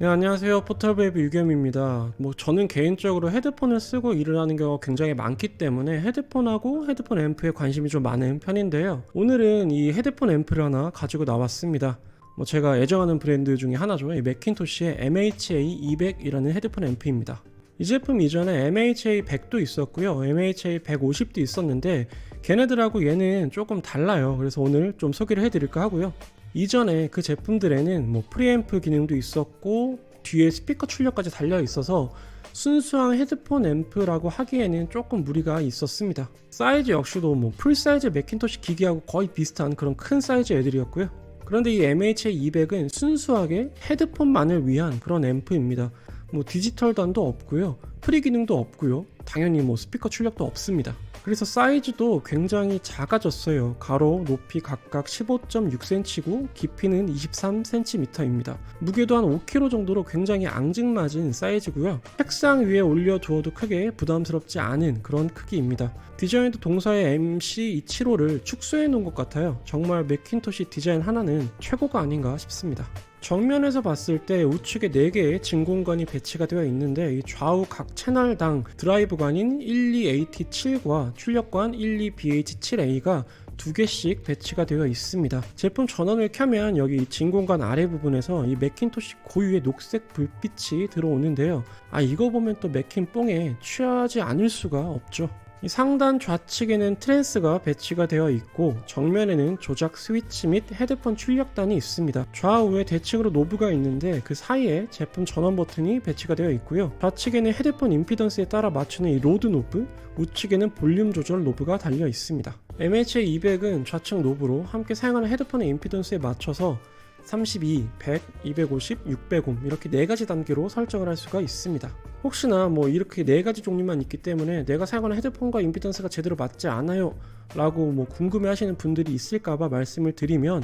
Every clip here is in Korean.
네, 안녕하세요. 포털베이비 유겸입니다. 뭐, 저는 개인적으로 헤드폰을 쓰고 일을 하는 경우가 굉장히 많기 때문에 헤드폰하고 헤드폰 앰프에 관심이 좀 많은 편인데요. 오늘은 이 헤드폰 앰프를 하나 가지고 나왔습니다. 뭐, 제가 애정하는 브랜드 중에 하나죠. 이 맥킨토시의 MHA200이라는 헤드폰 앰프입니다. 이 제품 이전에 MHA100도 있었고요. MHA150도 있었는데, 걔네들하고 얘는 조금 달라요. 그래서 오늘 좀 소개를 해드릴까 하고요. 이전에 그 제품들에는 뭐 프리앰프 기능도 있었고 뒤에 스피커 출력까지 달려 있어서 순수한 헤드폰 앰프라고 하기에는 조금 무리가 있었습니다. 사이즈 역시도 뭐 풀사이즈 맥킨토시 기기하고 거의 비슷한 그런 큰 사이즈 애들이었고요. 그런데 이 MHA200은 순수하게 헤드폰만을 위한 그런 앰프입니다. 뭐 디지털 단도 없고요. 프리 기능도 없고요. 당연히 뭐 스피커 출력도 없습니다. 그래서 사이즈도 굉장히 작아졌어요. 가로, 높이 각각 15.6cm고 깊이는 23cm입니다. 무게도 한 5kg 정도로 굉장히 앙증맞은 사이즈고요. 책상 위에 올려두어도 크게 부담스럽지 않은 그런 크기입니다. 디자인도 동사의 MC275를 축소해 놓은 것 같아요. 정말 맥킨토시 디자인 하나는 최고가 아닌가 싶습니다. 정면에서 봤을 때 우측에 4개의 진공관이 배치가 되어 있는데 이 좌우 각 채널당 드라이브관인 12AT7과 출력관 12BH7A가 두 개씩 배치가 되어 있습니다. 제품 전원을 켜면 여기 진공관 아래 부분에서 이 맥킨토시 고유의 녹색 불빛이 들어오는데요. 아 이거 보면 또 맥킨 뽕에 취하지 않을 수가 없죠. 이 상단 좌측에는 트랜스가 배치가 되어 있고 정면에는 조작 스위치 및 헤드폰 출력단이 있습니다. 좌우에 대칭으로 노브가 있는데 그 사이에 제품 전원 버튼이 배치가 되어 있고요. 좌측에는 헤드폰 임피던스에 따라 맞추는 이 로드 노브, 우측에는 볼륨 조절 노브가 달려 있습니다. MHA200은 좌측 노브로 함께 사용하는 헤드폰의 임피던스에 맞춰서 32, 100, 250, 600옴 이렇게 네 가지 단계로 설정을 할 수가 있습니다. 혹시나 뭐 이렇게 네 가지 종류만 있기 때문에 내가 사용하는 헤드폰과 임피던스가 제대로 맞지 않아요 라고 뭐 궁금해 하시는 분들이 있을까봐 말씀을 드리면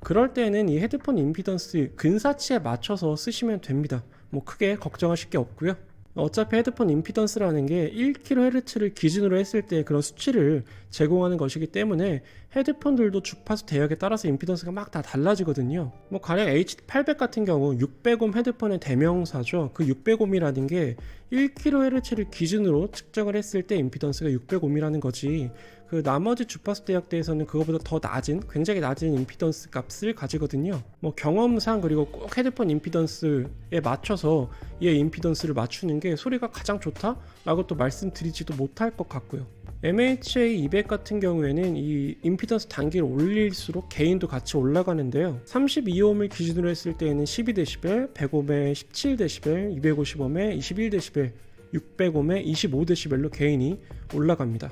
그럴 때는 이 헤드폰 임피던스 근사치에 맞춰서 쓰시면 됩니다. 뭐 크게 걱정하실 게 없고요. 어차피 헤드폰 임피던스라는 게 1kHz를 기준으로 했을 때 그런 수치를 제공하는 것이기 때문에 헤드폰들도 주파수 대역에 따라서 임피던스가 막 다 달라지거든요. 뭐 가령 H800 같은 경우 600옴 헤드폰의 대명사죠. 그 600옴이라는 게 1kHz를 기준으로 측정을 했을 때 임피던스가 600옴이라는 거지. 그 나머지 주파수 대역대에서는 그거보다 더 낮은 굉장히 낮은 임피던스 값을 가지거든요. 뭐 경험상 그리고 꼭 헤드폰 임피던스에 맞춰서 얘 임피던스를 맞추는 게 소리가 가장 좋다라고 또 말씀드리지도 못할 것 같고요. MHA200 같은 경우에는 이 임피던스 단계를 올릴수록 게인도 같이 올라가는데요. 32옴을 기준으로 했을 때에는 12dB, 100옴에 17dB, 250옴에 21dB, 600옴에 25dB로 게인이 올라갑니다.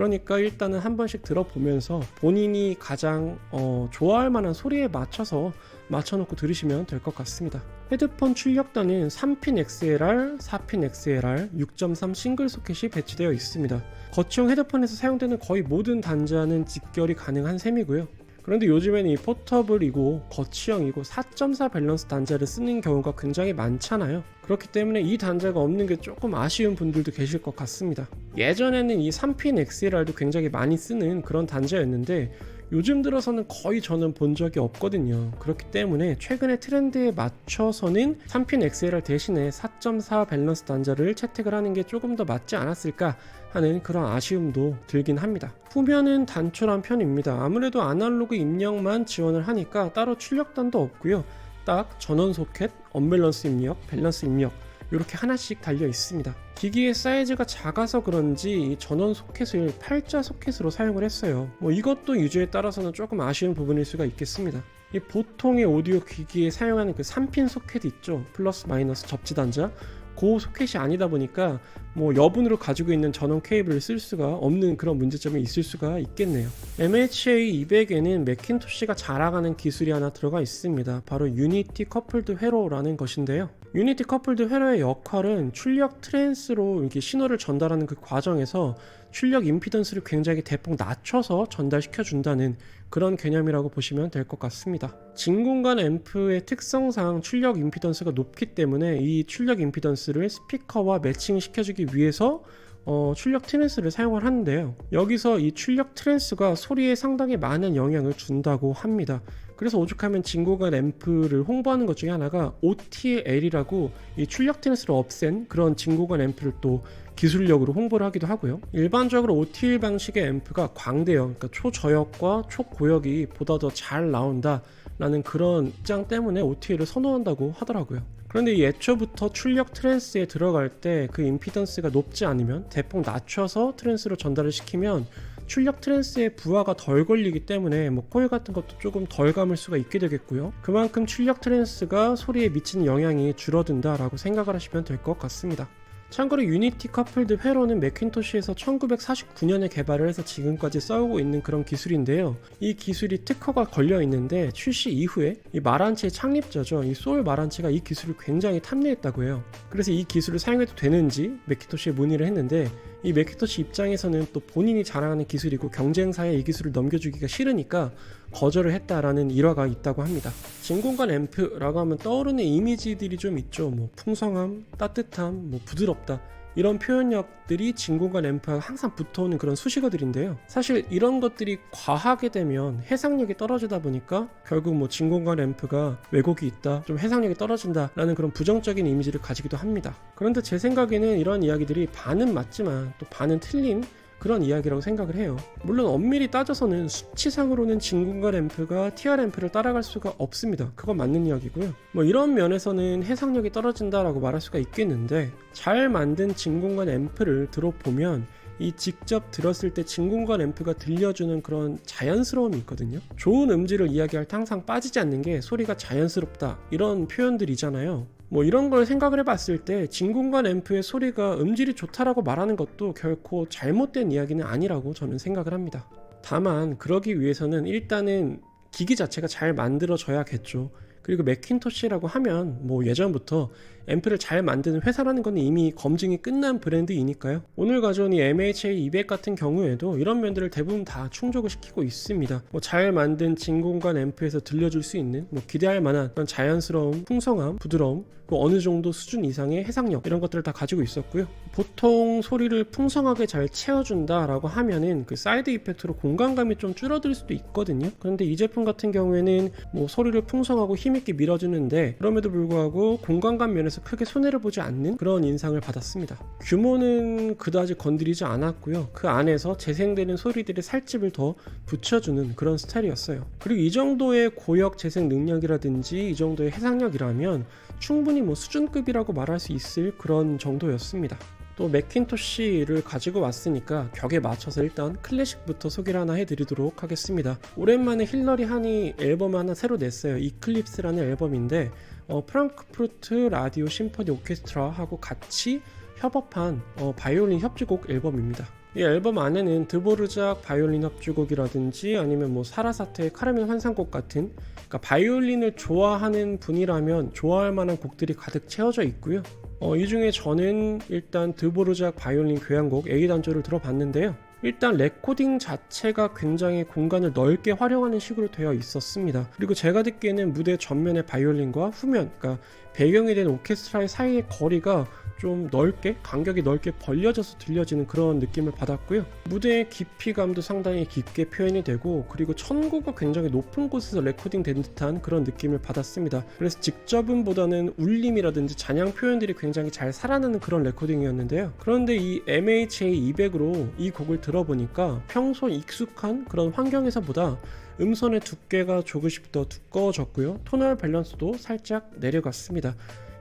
그러니까 일단은 한 번씩 들어보면서 본인이 가장 어, 좋아할 만한 소리에 맞춰서 맞춰놓고 들으시면 될 것 같습니다. 헤드폰 출력단은 3핀 XLR, 4핀 XLR, 6.3 싱글 소켓이 배치되어 있습니다. 거치형 헤드폰에서 사용되는 거의 모든 단자는 직결이 가능한 셈이고요. 그런데 요즘에는 이 포터블이고 거치형이고 4.4 밸런스 단자를 쓰는 경우가 굉장히 많잖아요. 그렇기 때문에 이 단자가 없는 게 조금 아쉬운 분들도 계실 것 같습니다. 예전에는 이 3핀 XLR도 굉장히 많이 쓰는 그런 단자였는데 요즘 들어서는 거의 저는 본 적이 없거든요. 그렇기 때문에 최근의 트렌드에 맞춰서는 3핀 XLR 대신에 4.4 밸런스 단자를 채택을 하는 게 조금 더 맞지 않았을까 하는 그런 아쉬움도 들긴 합니다. 후면은 단촐한 편입니다. 아무래도 아날로그 입력만 지원을 하니까 따로 출력단도 없고요. 딱 전원 소켓, 언밸런스 입력, 밸런스 입력 이렇게 하나씩 달려 있습니다. 기기의 사이즈가 작아서 그런지 이 전원 소켓을 팔자 소켓으로 사용을 했어요. 뭐 이것도 유저에 따라서는 조금 아쉬운 부분일 수가 있겠습니다. 이 보통의 오디오 기기에 사용하는 그 3핀 소켓 있죠. 플러스 마이너스 접지 단자. 그 소켓이 아니다 보니까 뭐 여분으로 가지고 있는 전원 케이블을 쓸 수가 없는 그런 문제점이 있을 수가 있겠네요. MHA 200에는 맥킨토시가 자랑하는 기술이 하나 들어가 있습니다. 바로 유니티 커플드 회로라는 것인데요. 유니티 커플드 회로의 역할은 출력 트랜스로 이렇게 신호를 전달하는 그 과정에서 출력 임피던스를 굉장히 대폭 낮춰서 전달시켜 준다는 그런 개념이라고 보시면 될 것 같습니다. 진공관 앰프의 특성상 출력 임피던스가 높기 때문에 이 출력 임피던스를 스피커와 매칭시켜주기 위해서 어, 출력 트랜스를 사용을 하는데요. 여기서 이 출력 트랜스가 소리에 상당히 많은 영향을 준다고 합니다. 그래서 오죽하면 진고관 앰프를 홍보하는 것 중에 하나가 OTL이라고 이 출력 트랜스를 없앤 그런 진고관 앰프를 또 기술력으로 홍보를 하기도 하고요. 일반적으로 OTL 방식의 앰프가 광대역, 그러니까 초저역과 초고역이 보다 더 잘 나온다라는 그런 입장 때문에 OTL을 선호한다고 하더라고요. 그런데 이 애초부터 출력 트랜스에 들어갈 때 그 임피던스가 높지 않으면 대폭 낮춰서 트랜스로 전달을 시키면 출력 트랜스의 부하가 덜 걸리기 때문에 뭐 코일 같은 것도 조금 덜 감을 수가 있게 되겠고요. 그만큼 출력 트랜스가 소리에 미치는 영향이 줄어든다라고 생각을 하시면 될 것 같습니다. 참고로 유니티 커플드 회로는 맥킨토시에서 1949년에 개발을 해서 지금까지 써오고 있는 그런 기술인데요. 이 기술이 특허가 걸려 있는데 출시 이후에 이 마란치의 창립자죠. 이 소울 마란치가 이 기술을 굉장히 탐내했다고 해요. 그래서 이 기술을 사용해도 되는지 맥킨토시에 문의를 했는데 이 맥킨토시 입장에서는 또 본인이 자랑하는 기술이고 경쟁사에 이 기술을 넘겨주기가 싫으니까 거절을 했다라는 일화가 있다고 합니다. 진공관 앰프라고 하면 떠오르는 이미지들이 좀 있죠. 뭐 풍성함, 따뜻함, 뭐 부드럽다. 이런 표현력들이 진공관 앰프와 항상 붙어오는 그런 수식어들인데요. 사실 이런 것들이 과하게 되면 해상력이 떨어지다 보니까 결국 뭐 진공관 앰프가 왜곡이 있다, 좀 해상력이 떨어진다 라는 그런 부정적인 이미지를 가지기도 합니다. 그런데 제 생각에는 이런 이야기들이 반은 맞지만 또 반은 틀린 그런 이야기라고 생각을 해요. 물론 엄밀히 따져서는 수치상으로는 진공관 앰프가 TR 앰프를 따라갈 수가 없습니다. 그건 맞는 이야기고요. 뭐 이런 면에서는 해상력이 떨어진다라고 말할 수가 있겠는데 잘 만든 진공관 앰프를 들어보면 이 직접 들었을 때 진공관 앰프가 들려주는 그런 자연스러움이 있거든요. 좋은 음질을 이야기할 때 항상 빠지지 않는 게 소리가 자연스럽다 이런 표현들이잖아요. 뭐 이런 걸 생각을 해봤을 때 진공관 앰프의 소리가 음질이 좋다라고 말하는 것도 결코 잘못된 이야기는 아니라고 저는 생각을 합니다. 다만 그러기 위해서는 일단은 기기 자체가 잘 만들어져야겠죠. 그리고 맥킨토시라고 하면 뭐 예전부터 앰프를 잘 만드는 회사라는 건 이미 검증이 끝난 브랜드이니까요. 오늘 가져온 이 MHA200 같은 경우에도 이런 면들을 대부분 다 충족을 시키고 있습니다. 뭐 잘 만든 진공관 앰프에서 들려줄 수 있는 뭐 기대할 만한 그런 자연스러움, 풍성함, 부드러움, 그 어느 정도 수준 이상의 해상력 이런 것들을 다 가지고 있었고요. 보통 소리를 풍성하게 잘 채워준다라고 하면은 그 사이드 이펙트로 공간감이 좀 줄어들 수도 있거든요. 그런데 이 제품 같은 경우에는 뭐 소리를 풍성하고 힘있게 밀어주는데 그럼에도 불구하고 공간감 면에서 크게 손해를 보지 않는 그런 인상을 받았습니다. 규모는 그다지 건드리지 않았고요. 그 안에서 재생되는 소리들의 살집을 더 붙여주는 그런 스타일이었어요. 그리고 이 정도의 고역 재생 능력이라든지 이 정도의 해상력이라면 충분히 뭐 수준급이라고 말할 수 있을 그런 정도였습니다. 또 맥킨토시를 가지고 왔으니까 격에 맞춰서 일단 클래식부터 소개를 하나 해드리도록 하겠습니다. 오랜만에 힐러리 한이 앨범 하나 새로 냈어요. 이클립스라는 앨범인데 어, 프랑크푸르트 라디오 심포니 오케스트라하고 같이 협업한 어, 바이올린 협주곡 앨범입니다. 이 앨범 안에는 드보르작 바이올린 협주곡이라든지 아니면 뭐 사라사테의 카르멘 환상곡 같은 그러니까 바이올린을 좋아하는 분이라면 좋아할 만한 곡들이 가득 채워져 있고요. 어, 이 중에 저는 일단 드보르작 바이올린 교향곡 A 단조를 들어봤는데요. 일단 레코딩 자체가 굉장히 공간을 넓게 활용하는 식으로 되어 있었습니다. 그리고 제가 듣기에는 무대 전면의 바이올린과 후면, 그러니까 배경이 된 오케스트라의 사이의 거리가 좀 넓게 간격이 넓게 벌려져서 들려지는 그런 느낌을 받았고요. 무대의 깊이감도 상당히 깊게 표현이 되고 그리고 천고가 굉장히 높은 곳에서 레코딩 된 듯한 그런 느낌을 받았습니다. 그래서 직접음보다는 울림이라든지 잔향 표현들이 굉장히 잘 살아나는 그런 레코딩이었는데요. 그런데 이 MHA 200으로 이 곡을 들어보니까 평소 익숙한 그런 환경에서보다 음선의 두께가 조금씩 더 두꺼워졌고요. 토널 밸런스도 살짝 내려갔습니다.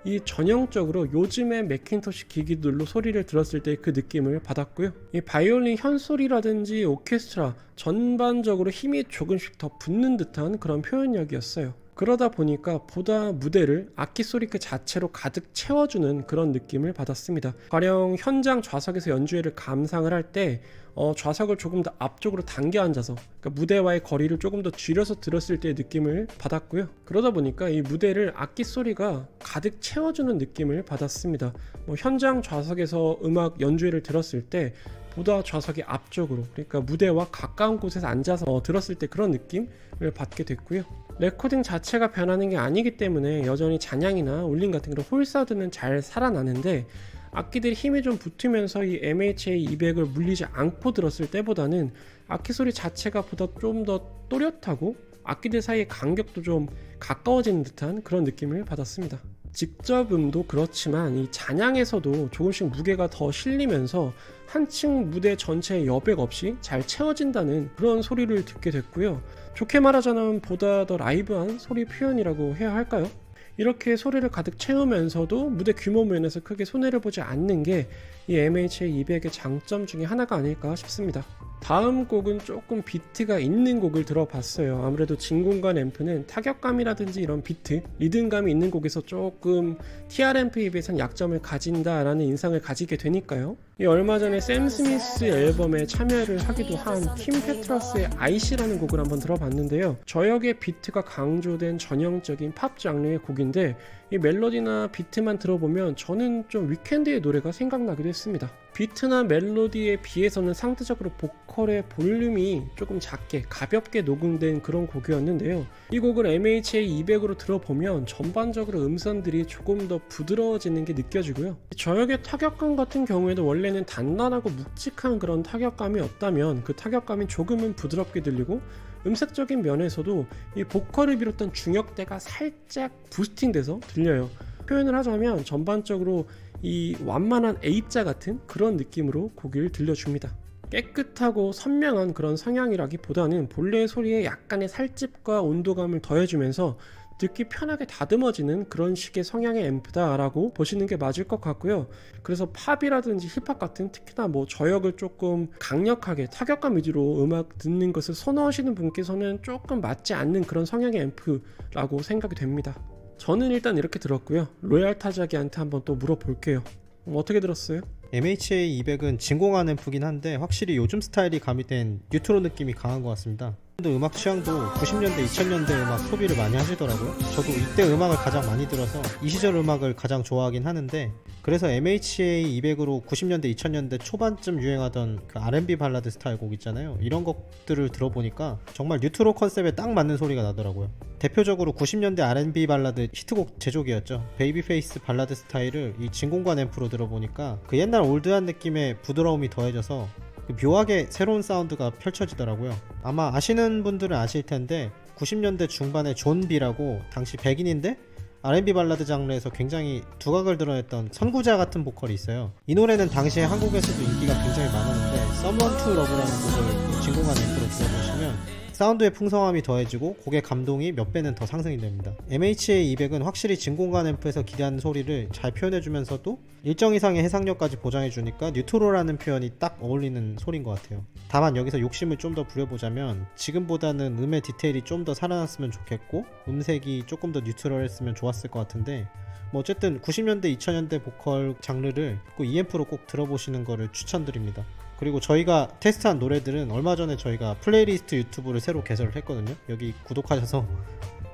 이 전형적으로 요즘의 맥킨토시 기기들로 소리를 들었을 때 그 느낌을 받았고요. 이 바이올린 현소리라든지 오케스트라 전반적으로 힘이 조금씩 더 붙는 듯한 그런 표현력이었어요. 그러다 보니까 보다 무대를 악기 소리 그 자체로 가득 채워주는 그런 느낌을 받았습니다. 가령 현장 좌석에서 연주회를 감상을 할때 어, 좌석을 조금 더 앞쪽으로 당겨 앉아서 그러니까 무대와의 거리를 조금 더 줄여서 들었을 때의 느낌을 받았고요. 그러다 보니까 이 무대를 악기 소리가 가득 채워주는 느낌을 받았습니다. 뭐 현장 좌석에서 음악 연주회를 들었을 때 보다 좌석이 앞쪽으로 그러니까 무대와 가까운 곳에서 앉아서 어, 들었을 때 그런 느낌을 받게 됐고요. 레코딩 자체가 변하는 게 아니기 때문에 여전히 잔향이나 울림 같은 그런 홀사우드는 잘 살아나는데 악기들이 힘이 좀 붙으면서 이 MHA 200을 물리지 않고 들었을 때보다는 악기 소리 자체가 보다 좀 더 또렷하고 악기들 사이의 간격도 좀 가까워지는 듯한 그런 느낌을 받았습니다. 직접 음도 그렇지만 이 잔향에서도 조금씩 무게가 더 실리면서 한층 무대 전체에 여백 없이 잘 채워진다는 그런 소리를 듣게 됐고요. 좋게 말하자면 보다 더 라이브한 소리 표현이라고 해야 할까요? 이렇게 소리를 가득 채우면서도 무대 규모 면에서 크게 손해를 보지 않는 게 이 MHA 200의 장점 중에 하나가 아닐까 싶습니다. 다음 곡은 조금 비트가 있는 곡을 들어봤어요. 아무래도 진공관 앰프는 타격감이라든지 이런 비트, 리듬감이 있는 곡에서 조금 TR 앰프에 비해서는 약점을 가진다라는 인상을 가지게 되니까요. 이 얼마 전에 샘 스미스 앨범에 참여를 하기도 한 팀 페트러스의 IC라는 곡을 한번 들어봤는데요. 저역의 비트가 강조된 전형적인 팝 장르의 곡인데 이 멜로디나 비트만 들어보면 저는 좀 위켄드의 노래가 생각나기도 했습니다. 비트나 멜로디에 비해서는 상대적으로 보컬의 볼륨이 조금 작게 가볍게 녹음된 그런 곡이었는데요. 이 곡을 MHA 200으로 들어보면 전반적으로 음선들이 조금 더 부드러워지는 게 느껴지고요. 저역의 타격감 같은 경우에도 원래는 단단하고 묵직한 그런 타격감이었다면 그 타격감이 조금은 부드럽게 들리고 음색적인 면에서도 이 보컬을 비롯한 중역대가 살짝 부스팅돼서 들려요. 표현을 하자면 전반적으로 이 완만한 A자 같은 그런 느낌으로 곡을 들려줍니다. 깨끗하고 선명한 그런 성향이라기보다는 본래의 소리에 약간의 살집과 온도감을 더해주면서 듣기 편하게 다듬어지는 그런 식의 성향의 앰프다라고 보시는 게 맞을 것 같고요. 그래서 팝이라든지 힙합 같은 특히나 뭐 저역을 조금 강력하게 타격감 위주로 음악 듣는 것을 선호하시는 분께서는 조금 맞지 않는 그런 성향의 앰프라고 생각이 됩니다. 저는 일단 이렇게 들었고요. 로얄 타자기한테 한번 또 물어볼게요. 음, 어떻게 들었어요? MHA 200은 진공한 앰프긴 한데 확실히 요즘 스타일이 가미된 뉴트로 느낌이 강한 것 같습니다. 또 음악 취향도 90년대, 2000년대 음악 소비를 많이 하시더라고요. 저도 이때 음악을 가장 많이 들어서 이 시절 음악을 가장 좋아하긴 하는데 그래서 MHA 200으로 90년대, 2000년대 초반쯤 유행하던 그 R&B 발라드 스타일 곡 있잖아요. 이런 것들을 들어보니까 정말 뉴트로 컨셉에 딱 맞는 소리가 나더라고요. 대표적으로 90년대 R&B 발라드 히트곡 제조기였죠. 베이비페이스 발라드 스타일을 이 진공관 앰프로 들어보니까 그 옛날 올드한 느낌의 부드러움이 더해져서 그 묘하게 새로운 사운드가 펼쳐지더라고요. 아마 아시는 분들은 아실 텐데 90년대 중반에 존 비라고 당시 백인인데 R&B 발라드 장르에서 굉장히 두각을 드러냈던 선구자 같은 보컬이 있어요. 이 노래는 당시에 한국에서도 인기가 굉장히 많았는데 Someone to Love라는 곡을 진공한 앰프로 들어보시면 사운드의 풍성함이 더해지고 곡의 감동이 몇 배는 더 상승이 됩니다. MHA 200은 확실히 진공관 앰프에서 기대하는 소리를 잘 표현해주면서도 일정 이상의 해상력까지 보장해주니까 뉴트로라는 표현이 딱 어울리는 소리인 것 같아요. 다만 여기서 욕심을 좀 더 부려보자면 지금보다는 음의 디테일이 좀 더 살아났으면 좋겠고 음색이 조금 더 뉴트럴했으면 좋았을 것 같은데 뭐 어쨌든 90년대 2000년대 보컬 장르를 꼭 EMP로 꼭 들어보시는 거를 추천드립니다. 그리고 저희가 테스트한 노래들은 얼마 전에 저희가 플레이리스트 유튜브를 새로 개설을 했거든요. 여기 구독하셔서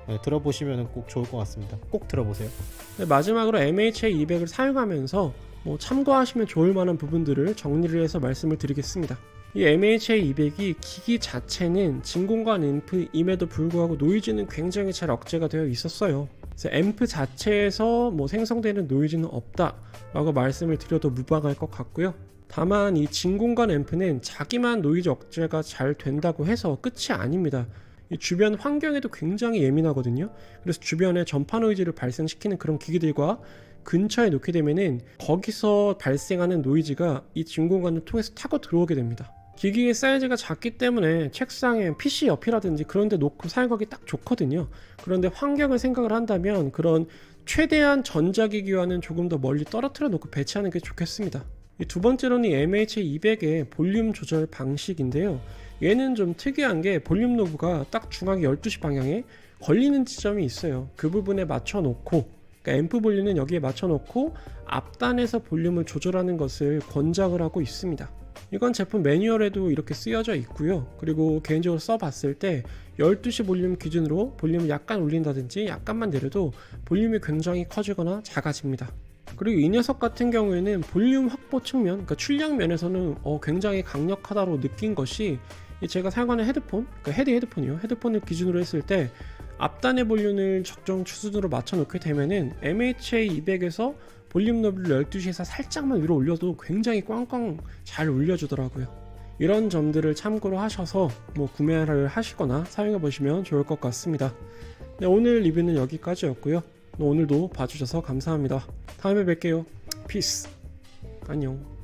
네, 들어보시면 꼭 좋을 것 같습니다. 꼭 들어보세요. 네, 마지막으로 MHA 200을 사용하면서 뭐 참고하시면 좋을 만한 부분들을 정리를 해서 말씀을 드리겠습니다. 이 MHA 200이 기기 자체는 진공관 앰프임에도 불구하고 노이즈는 굉장히 잘 억제가 되어 있었어요. 그래서 앰프 자체에서 뭐 생성되는 노이즈는 없다라고 말씀을 드려도 무방할 것 같고요. 다만 이 진공관 앰프는 자기만 노이즈 억제가 잘 된다고 해서 끝이 아닙니다. 이 주변 환경에도 굉장히 예민하거든요. 그래서 주변에 전파 노이즈를 발생시키는 그런 기기들과 근처에 놓게 되면은 거기서 발생하는 노이즈가 이 진공관을 통해서 타고 들어오게 됩니다. 기기의 사이즈가 작기 때문에 책상에 PC 옆이라든지 그런 데 놓고 사용하기 딱 좋거든요. 그런데 환경을 생각을 한다면 그런 최대한 전자기기와는 조금 더 멀리 떨어뜨려 놓고 배치하는 게 좋겠습니다. 이두 번째로는 이 MH200의 볼륨 조절 방식인데요. 얘는 좀 특이한 게 볼륨 노브가 딱 중앙 12시 방향에 걸리는 지점이 있어요. 그 부분에 맞춰 놓고 그러니까 앰프 볼륨은 여기에 맞춰 놓고 앞단에서 볼륨을 조절하는 것을 권장을 하고 있습니다. 이건 제품 매뉴얼에도 이렇게 쓰여져 있고요. 그리고 개인적으로 써봤을 때 12시 볼륨 기준으로 볼륨을 약간 올린다든지 약간만 내려도 볼륨이 굉장히 커지거나 작아집니다. 그리고 이 녀석 같은 경우에는 볼륨 확보 측면, 그러니까 출력 면에서는 어, 굉장히 강력하다로 느낀 것이 제가 사용하는 헤드폰, 그러니까 헤드 헤드폰이요. 헤드폰을 기준으로 했을 때 앞단의 볼륨을 적정 수준으로 맞춰 놓게 되면은 MHA 200에서 볼륨 너비를 12시에서 살짝만 위로 올려도 굉장히 꽝꽝 잘 올려주더라고요. 이런 점들을 참고로 하셔서 뭐 구매를 하시거나 사용해 보시면 좋을 것 같습니다. 네, 오늘 리뷰는 여기까지였고요. 오늘도 봐주셔서 감사합니다. 다음에 뵐게요. 피스. 안녕.